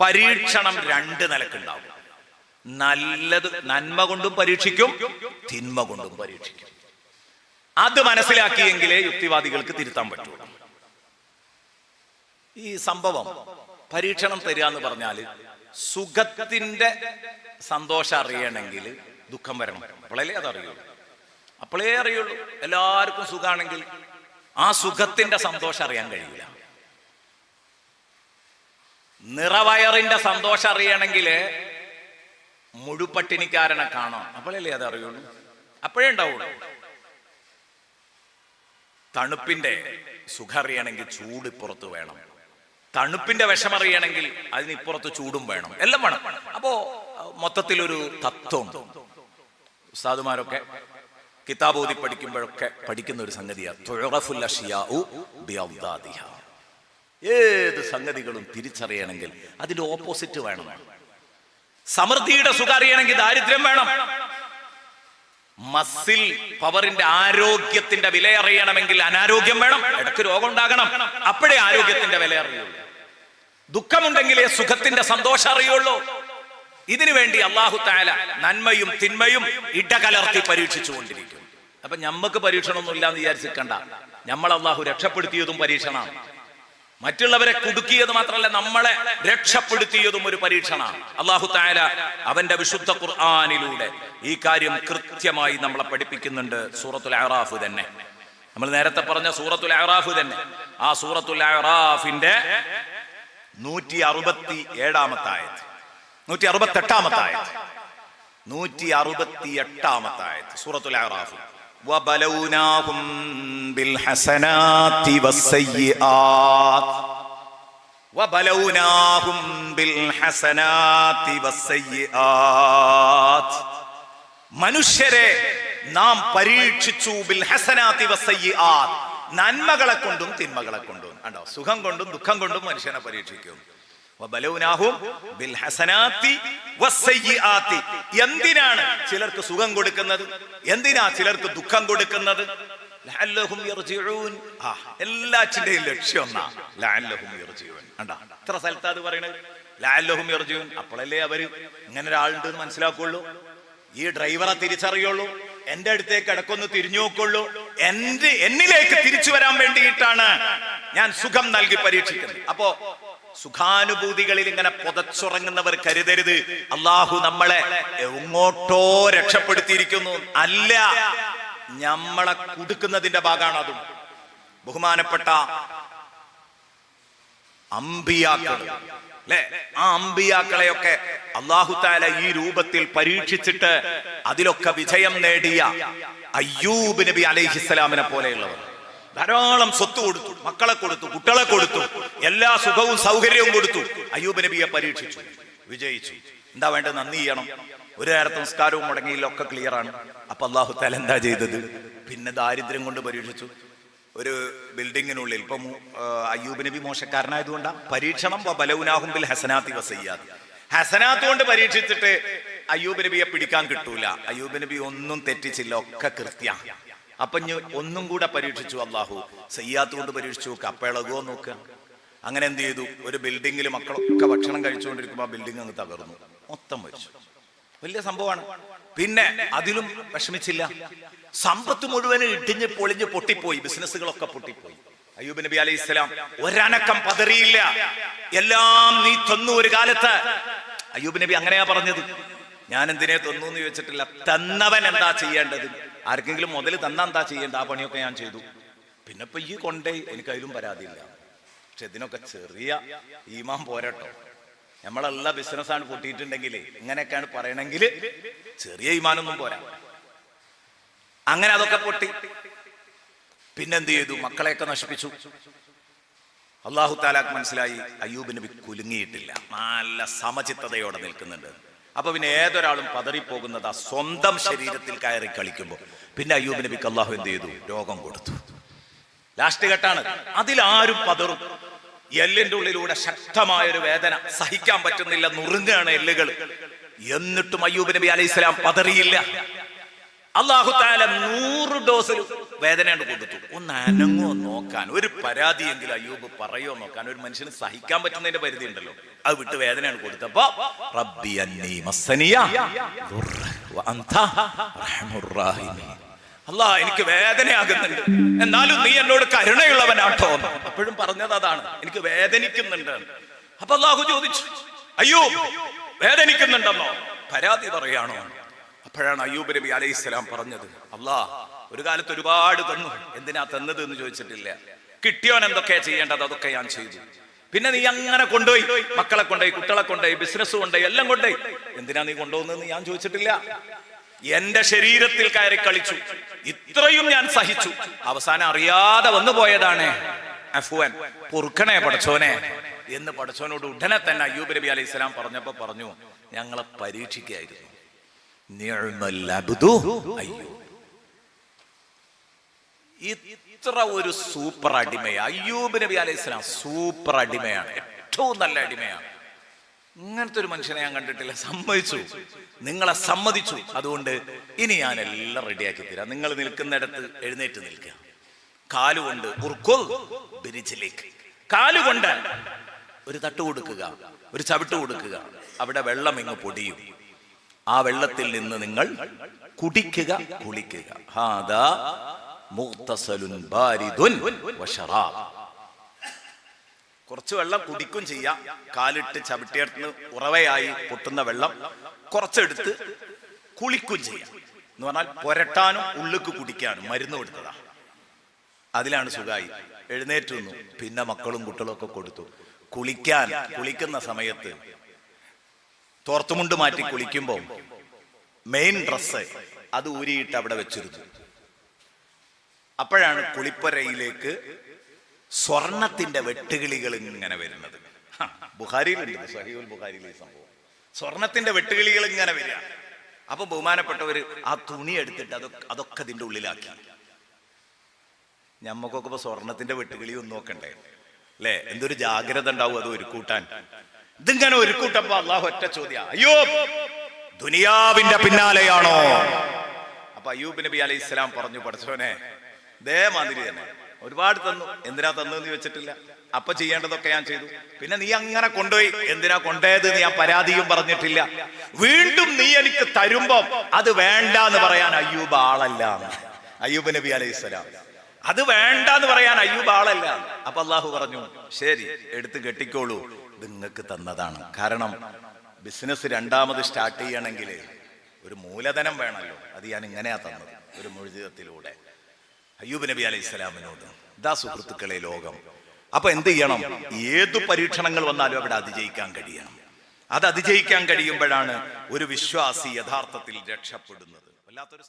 പരീക്ഷണം രണ്ട് നിലക്കുണ്ടാവും. നല്ലത് നന്മ കൊണ്ടും പരീക്ഷിക്കും തിന്മ കൊണ്ടും പരീക്ഷിക്കും. അത് മനസ്സിലാക്കിയെങ്കിലേ യുക്തിവാദികൾക്ക് തിരുത്താൻ പറ്റുള്ളൂ ഈ സംഭവം പരീക്ഷണം തരിക എന്ന് പറഞ്ഞാൽ സുഖത്തിന്റെ സന്തോഷം അറിയണമെങ്കിൽ ദുഃഖം വരണം. അപ്പോഴല്ലേ അതറിയുള്ളൂ അപ്പോഴേ അറിയുള്ളൂ. എല്ലാവർക്കും സുഖമാണെങ്കിൽ ആ സുഖത്തിന്റെ സന്തോഷം അറിയാൻ കഴിയില്ല. നിറവയറിന്റെ സന്തോഷം അറിയണമെങ്കിൽ മുഴുപട്ടിണിക്കാരനെ കാണാം അപ്പോഴല്ലേ അത് അറിയുള്ളൂ? അപ്പോഴേ ഉണ്ടാവുള്ളൂ. തണുപ്പിന്റെ സുഖം അറിയണമെങ്കിൽ ചൂട് ഇപ്പുറത്ത് വേണം. തണുപ്പിന്റെ വിഷം അറിയണമെങ്കിൽ അതിനിപ്പുറത്ത് ചൂടും വേണം. എല്ലാം വേണം. അപ്പോ മൊത്തത്തിലൊരു തത്വം. ഉസ്താദുമാരൊക്കെ കിതാബ് ഓതി പഠിക്കുമ്പോഴൊക്കെ പഠിക്കുന്ന ഒരു സംഗതിയാണ്. ഏത് സംഗതികളും തിരിച്ചറിയണമെങ്കിൽ അതിന്റെ ഓപ്പോസിറ്റ് വേണം. സമൃദ്ധിയുടെ സുഖം അറിയണമെങ്കിൽ ദാരിദ്ര്യം വേണം. മസിൽ പവറിന്റെ ആരോഗ്യത്തിന്റെ വില അറിയണമെങ്കിൽ അനാരോഗ്യം വേണം. ഇടയ്ക്ക് രോഗം ഉണ്ടാകണം. അപ്പോഴേ ആരോഗ്യത്തിന്റെ വില അറിയുള്ളൂ. ദുഃഖമുണ്ടെങ്കിലേ സുഖത്തിന്റെ സന്തോഷം അറിയുള്ളൂ. ഇതിനു വേണ്ടി അള്ളാഹു താല നന്മയും തിന്മയും ഇടകലർത്തി പരീക്ഷിച്ചു കൊണ്ടിരിക്കും അപ്പൊ ഞമ്മക്ക് പരീക്ഷണമൊന്നും ഇല്ലാന്ന് വിചാരിച്ചിരിക്കണ്ട നമ്മൾ അള്ളാഹു രക്ഷപ്പെടുത്തിയതും പരീക്ഷണമാണ്. മറ്റുള്ളവരെ കുടുക്കിയത് മാത്രമല്ല നമ്മളെ രക്ഷപ്പെടുത്തിയതും ഒരു പരീക്ഷണമാണ്. അള്ളാഹു തായാല അവന്റെ വിശുദ്ധ ഖുർആാനിലൂടെ ഈ കാര്യം കൃത്യമായി നമ്മളെ പഠിപ്പിക്കുന്നുണ്ട് സൂറത്തുൽ അഹ്റാഫ് തന്നെ. നമ്മൾ നേരത്തെ പറഞ്ഞ സൂറത്തുൽ അഹ്റാഫ് തന്നെ. ആ സൂറത്തുൽ അഹ്റാഫിന്റെ നൂറ്റി അറുപത്തി ഏഴാമത്തായ നൂറ്റി അറുപത്തി എട്ടാമത്തെ ആയത് നൂറ്റി അറുപത്തി എട്ടാമത്തായ സൂറത്തുൽ അറാഫ് മനുഷ്യരെ നാം പരീക്ഷിച്ചു ബിൽ നന്മകളെ കൊണ്ടും തിന്മകളെ കൊണ്ടും. കണ്ടോ? സുഖം കൊണ്ടും ദുഃഖം കൊണ്ടും മനുഷ്യനെ പരീക്ഷിക്കും. എന്തിനാണ് ചിലർക്ക് സുഖം കൊടുക്കുന്നത്? എന്തിനാ ചിലർക്ക് ദുഃഖം കൊടുക്കുന്നത്? എല്ലാറ്റിന്റെയും ലക്ഷ്യം ഒന്നാ. കണ്ടോ? എത്ര സ്ഥലത്താ അത് പറയണത്? ലാല്ലഹും യർജുൻ അപ്പോഴല്ലേ അവർ ഇങ്ങനെ ഒരാളുണ്ട് എന്ന് മനസ്സിലാക്കുള്ളൂ. ഈ ഡ്രൈവറെ തിരിച്ചറിയുള്ളൂ. എന്റെ അടുത്തേക്ക് ഇടക്കൊന്ന് തിരിഞ്ഞു നോക്കുള്ളൂ. എന്റെ എന്നിലേക്ക് തിരിച്ചു വരാൻ വേണ്ടിയിട്ടാണ് ഞാൻ സുഖം നൽകി പരീക്ഷിക്കുന്നത്. അപ്പോ സുഖാനുഭൂതികളിൽ ഇങ്ങനെ പുതച്ചുറങ്ങുന്നവർ കരുതരുത്. അള്ളാഹു നമ്മളെ എങ്ങോട്ടോ രക്ഷപ്പെടുത്തിയിരിക്കുന്നു. അല്ല നമ്മളെ കുടുക്കുന്നതിന്റെ ഭാഗമാണ് അതും. ബഹുമാനപ്പെട്ട അമ്പിയാക്കൾ. അല്ലെ? ആ അമ്പിയാക്കളെയൊക്കെ അള്ളാഹു താല ഈ രൂപത്തിൽ പരീക്ഷിച്ചിട്ട് അതിലൊക്കെ വിജയം നേടിയ അയ്യൂബ് നബി അലൈഹിസ്സലാമിനെ പോലെയുള്ളവർ. ധാരാളം സ്വത്ത് കൊടുത്തു മക്കളെ കൊടുത്തു കുട്ടികളെ കൊടുത്തു എല്ലാ സുഖവും സൗകര്യവും കൊടുത്തു. അയ്യൂബ് നബിയെ പരീക്ഷിച്ചു വിജയിച്ചു. എന്താ വേണ്ടത്? നന്ദി ചെയ്യണം. ഒരു നേരത്തെ സംസ്കാരവും മുടങ്ങിയില്ല ഒക്കെ ക്ലിയർ ആണ്. അപ്പൊ അള്ളാഹു താല എന്താ ചെയ്തത്? പിന്നെ ദാരിദ്ര്യം കൊണ്ട് പരീക്ഷിച്ചു. ഒരു ബിൽഡിങ്ങിനുള്ളിൽ ഇപ്പം അയ്യൂബ് നബി മോശക്കാരനായതുകൊണ്ടാ. പരീക്ഷണം ബലൗനാഹും ബിൽ ഹസനാത്തി വസയ്യാത് ഹസനാത്ത് കൊണ്ട് പരീക്ഷിച്ചിട്ട് അയ്യൂബ് നബിയെ പിടിക്കാൻ കിട്ടൂല. അയ്യൂബ് നബി ഒന്നും തെറ്റിച്ചില്ല ഒക്കെ കൃത്യ. അപ്പൊ ഒന്നും കൂടെ പരീക്ഷിച്ചു അള്ളാഹു സയ്യാത്ത് കൊണ്ട് പരീക്ഷിച്ചു കപ്പിളകോ നോക്കുക അങ്ങനെ എന്ത് ചെയ്തു? ഒരു ബിൽഡിങ്ങിൽ മക്കളൊക്കെ ഭക്ഷണം കഴിച്ചുകൊണ്ടിരിക്കുമ്പോൾ ആ ബിൽഡിംഗ് അങ്ങ് തകർന്നു. മൊത്തം മരിച്ചു. വലിയ സംഭവമാണ്. പിന്നെ അതിലും വിഷമിച്ചില്ല. സമ്പത്ത് മുഴുവൻ ഇടിഞ്ഞ് പൊളിഞ്ഞ് പൊട്ടിപ്പോയി. ബിസിനസ്സുകളൊക്കെ പൊട്ടിപ്പോയി. അയ്യൂബ് നബി അലൈഹി ഇസ്ലാം ഒരനക്കം പതറിയില്ല. എല്ലാം നീ തന്നു ഒരു കാലത്ത്. അയ്യൂബ് നബി അങ്ങനെയാ പറഞ്ഞത്. ഞാൻ എന്തിനെ തന്നു എന്ന് ചോദിച്ചിട്ടില്ല. തന്നവൻ എന്താ ചെയ്യേണ്ടത്? ആർക്കെങ്കിലും മുതൽ തന്ന എന്താ ചെയ്യേണ്ട ആ പണിയൊക്കെ ഞാൻ ചെയ്തു. പിന്നെ ഇപ്പൊ ഈ കൊണ്ടേ എനിക്ക് അതിലും പരാതിയില്ല. പക്ഷെ ഇതിനൊക്കെ ചെറിയ ഈമാൻ പോരട്ടോ. നമ്മളെല്ലാ ബിസിനസ്സാണ് പൊട്ടിയിട്ടുണ്ടെങ്കിൽ ഇങ്ങനെയൊക്കെയാണ് പറയണമെങ്കിൽ ചെറിയ ഈമാനൊന്നും പോരാ. അങ്ങനെ അതൊക്കെ പൊട്ടി. പിന്നെന്ത് ചെയ്തു? മക്കളെയൊക്കെ നശിപ്പിച്ചു. അള്ളാഹു താലാക്ക് മനസ്സിലായി അയ്യൂബ് നബി കുലുങ്ങിയിട്ടില്ല. നല്ല സമചിത്തതയോടെ നിൽക്കുന്നുണ്ട്. അപ്പൊ പിന്നെ ഏതൊരാളും പതറിപ്പോകുന്നത് ആ സ്വന്തം ശരീരത്തിൽ കയറി കളിക്കുമ്പോൾ പിന്നെ അയ്യൂബ് നബിക്ക് അള്ളാഹു എന്ത് ചെയ്തു? രോഗം കൊടുത്തു. ലാസ്റ്റ് ഘട്ടാണ്. അതിലാരും പതറും. എല്ലിന്റെ ഉള്ളിലൂടെ ശക്തമായ ഒരു വേദന സഹിക്കാൻ പറ്റുന്നില്ല നുറുങ്ങാണ് എല്ലുകൾ. എന്നിട്ടും അയ്യൂബ് നബി അലൈഹി സ്വലാം പതറിയില്ല. അള്ളാഹു താല നൂറ് ഡോസ് വേദനയാണ് കൊടുത്തു. ഒന്ന് അനങ്ങോ നോക്കാൻ. ഒരു പരാതിയെങ്കിലും അയ്യൂബ് പറയോ നോക്കാൻ. ഒരു മനുഷ്യന് സഹിക്കാൻ പറ്റുന്നതിന്റെ പരിധി ഉണ്ടല്ലോ. അത് വിട്ട് വേദനയാണ് കൊടുത്തപ്പോ റബ്ബി. അല്ലാ എനിക്ക് വേദനയാകുന്നുണ്ട്. എന്നാലും നീ എന്നോട് കരുണയുള്ളവനാട്ടോ. അപ്പോഴും പറഞ്ഞത് അതാണ്. എനിക്ക് വേദനിക്കുന്നുണ്ട് അപ്പൊ അള്ളാഹു ചോദിച്ചു അയ്യോ വേദനിക്കുന്നുണ്ടെന്നോ? പരാതി പറയാണോ? അപ്പോഴാണ് അയ്യൂബ് നബി അലൈഹി സ്വലാം പറഞ്ഞത് അള്ളാ ഒരു കാലത്ത് ഒരുപാട് തന്നു. എന്തിനാ തന്നത് എന്ന് ചോദിച്ചിട്ടില്ല. കിട്ടിയോൻ എന്തൊക്കെയാ ചെയ്യേണ്ടത്? അതൊക്കെ ഞാൻ ചെയ്തു. പിന്നെ നീ അങ്ങനെ കൊണ്ടുപോയി. മക്കളെ കൊണ്ടുപോയി കുട്ടികളെ കൊണ്ടുപോയി ബിസിനസ് കൊണ്ടുപോയി എല്ലാം കൊണ്ടുപോയി. എന്തിനാ നീ കൊണ്ടുപോകുന്നതെന്ന് ഞാൻ ചോദിച്ചിട്ടില്ല. എന്റെ ശരീരത്തിൽ കയറി കളിച്ചു. ഇത്രയും ഞാൻ സഹിച്ചു. അവസാനം അറിയാതെ വന്നു പോയതാണ്. പൊറുക്കണേ പടച്ചോനെ. എന്ന് പടച്ചോനോട് ഉടനെ തന്നെ അയ്യൂബ് നബി അലൈഹി സ്വലാം പറഞ്ഞപ്പോ പറഞ്ഞു ഞങ്ങളെ പരീക്ഷിക്കുകയായിരുന്നു ഇത്ര ഒരു സൂപ്പർ അടിമയാണ് അയ്യൂബ് നബി അലൈഹി സ്വലാം സൂപ്പർ അടിമയാണ്. ഏറ്റവും നല്ല അടിമയാണ്. ഇങ്ങനത്തെ ഒരു മനുഷ്യനെ ഞാൻ കണ്ടിട്ടില്ല. സമ്മതിച്ചു. നിങ്ങളെ സമ്മതിച്ചു. അതുകൊണ്ട് ഇനി ഞാൻ എല്ലാം റെഡിയാക്കി തരാം. നിങ്ങൾ നിൽക്കുന്നിടത്ത് എഴുന്നേറ്റ് നിൽക്കുക. കാലുകൊണ്ട് ബിരിജിലേക്ക് കാലുകൊണ്ട് ഒരു തട്ട് കൊടുക്കുക. ഒരു ചവിട്ട് കൊടുക്കുക. അവിടെ വെള്ളം ഇങ്ങ് പൊടിയും. ആ വെള്ളത്തിൽ നിന്ന് നിങ്ങൾ കുടിക്കുക കുളിക്കുക. ഹാദാ ബാരിദുൻ കുറച്ച് വെള്ളം കുടിക്കും ചെയ്യാം. കാലിട്ട് ചവിട്ടിയെടുത്ത് ഉറവയായി പൊട്ടുന്ന വെള്ളം കുറച്ചെടുത്ത് കുളിക്കും ചെയ്യാം. എന്ന് പറഞ്ഞാൽ പുരട്ടാനും ഉള്ളുക്ക് കുടിക്കാനും മരുന്ന് കൊടുത്തതാ. അതിലാണ് സുഖായി. എഴുന്നേറ്റ് നിന്നു. പിന്നെ മക്കളും കുട്ടികളും ഒക്കെ കൊടുത്തു. കുളിക്കാൻ കുളിക്കുന്ന സമയത്ത് തോർത്തുമുണ്ട് മാറ്റി കുളിക്കുമ്പോൾ മെയിൻ ഡ്രസ്സ് അത് ഊരിയിട്ട് അവിടെ വെച്ചിരുന്നു. അപ്പോഴാണ് കുളിപ്പുരയിലേക്ക് സ്വർണത്തിന്റെ വെട്ടുകിളികൾ ഇങ്ങനെ വരുന്നത്. ഹ, ബുഖാരിയിലുണ്ട് ബുഹാരിയിലെ സംഭവം. സ്വർണത്തിന്റെ വെട്ടുകിളികൾ ഇങ്ങനെ വരിക. അപ്പൊ ബഹുമാനപ്പെട്ടവര് ആ തുണി എടുത്തിട്ട് അതൊക്കെ അതൊക്കെ അതിന്റെ ഉള്ളിലാക്കി. ഞമ്മക്കൊക്കെ ഇപ്പൊ സ്വർണത്തിന്റെ വെട്ടുകിളി ഒന്ന് നോക്കണ്ടേ? അല്ലേ? എന്തൊരു ജാഗ്രത ഉണ്ടാവും അത് ഒരുക്കൂട്ടാൻ ഇതിങ്ങനെ ഒരു കൂട്ടപ്പോ അള്ളാഹു ഒറ്റ ചോദ്യ. അയ്യോ ദുനിയാവിന്റെ പിന്നാലെയാണോ? അപ്പൊ അയ്യൂബ് നബി അലൈഹി ഇസ്ലാം പറഞ്ഞു പഠിച്ചോനെ ദേ മാതിരി തന്നെ. ഒരുപാട് തന്നു. എന്തിനാ തന്നെന്ന് വെച്ചിട്ടില്ല അപ്പൊ ചെയ്യേണ്ടതൊക്കെ ഞാൻ ചെയ്തു. പിന്നെ നീ അങ്ങനെ കൊണ്ടുപോയി. എന്തിനാ കൊണ്ടേത് നീ ഞാൻ പരാതിയും പറഞ്ഞിട്ടില്ല. വീണ്ടും നീ എനിക്ക് തരുമ്പം അത് വേണ്ട എന്ന് പറയാൻ അയ്യൂബ് ആളല്ല അയ്യൂബ് നബി അലൈഹി സ്വലാം. അത് വേണ്ട എന്ന് പറയാൻ അയ്യൂബ് ആളല്ല അപ്പൊ അള്ളാഹു പറഞ്ഞു ശരി എടുത്ത് കെട്ടിക്കോളൂ. നിങ്ങൾക്ക് തന്നതാണ്. കാരണം ബിസിനസ് രണ്ടാമത് സ്റ്റാർട്ട് ചെയ്യണമെങ്കിൽ ഒരു മൂലധനം വേണമല്ലോ. അത് ഞാൻ ഇങ്ങനെയാ തന്നത് ഒരു മുഴുജിതത്തിലൂടെ അയ്യൂബ് നബി അലൈഹി സ്വലാമിനോട് ഇതാ സുഹൃത്തുക്കളെ ലോകം. അപ്പൊ എന്ത് ചെയ്യണം? ഏതു പരീക്ഷണങ്ങൾ വന്നാലും അവിടെ അതിജയിക്കാൻ കഴിയണം. അത് അതിജയിക്കാൻ കഴിയുമ്പോഴാണ് ഒരു വിശ്വാസി യഥാർത്ഥത്തിൽ രക്ഷപ്പെടുന്നത്. വല്ലാത്തൊരു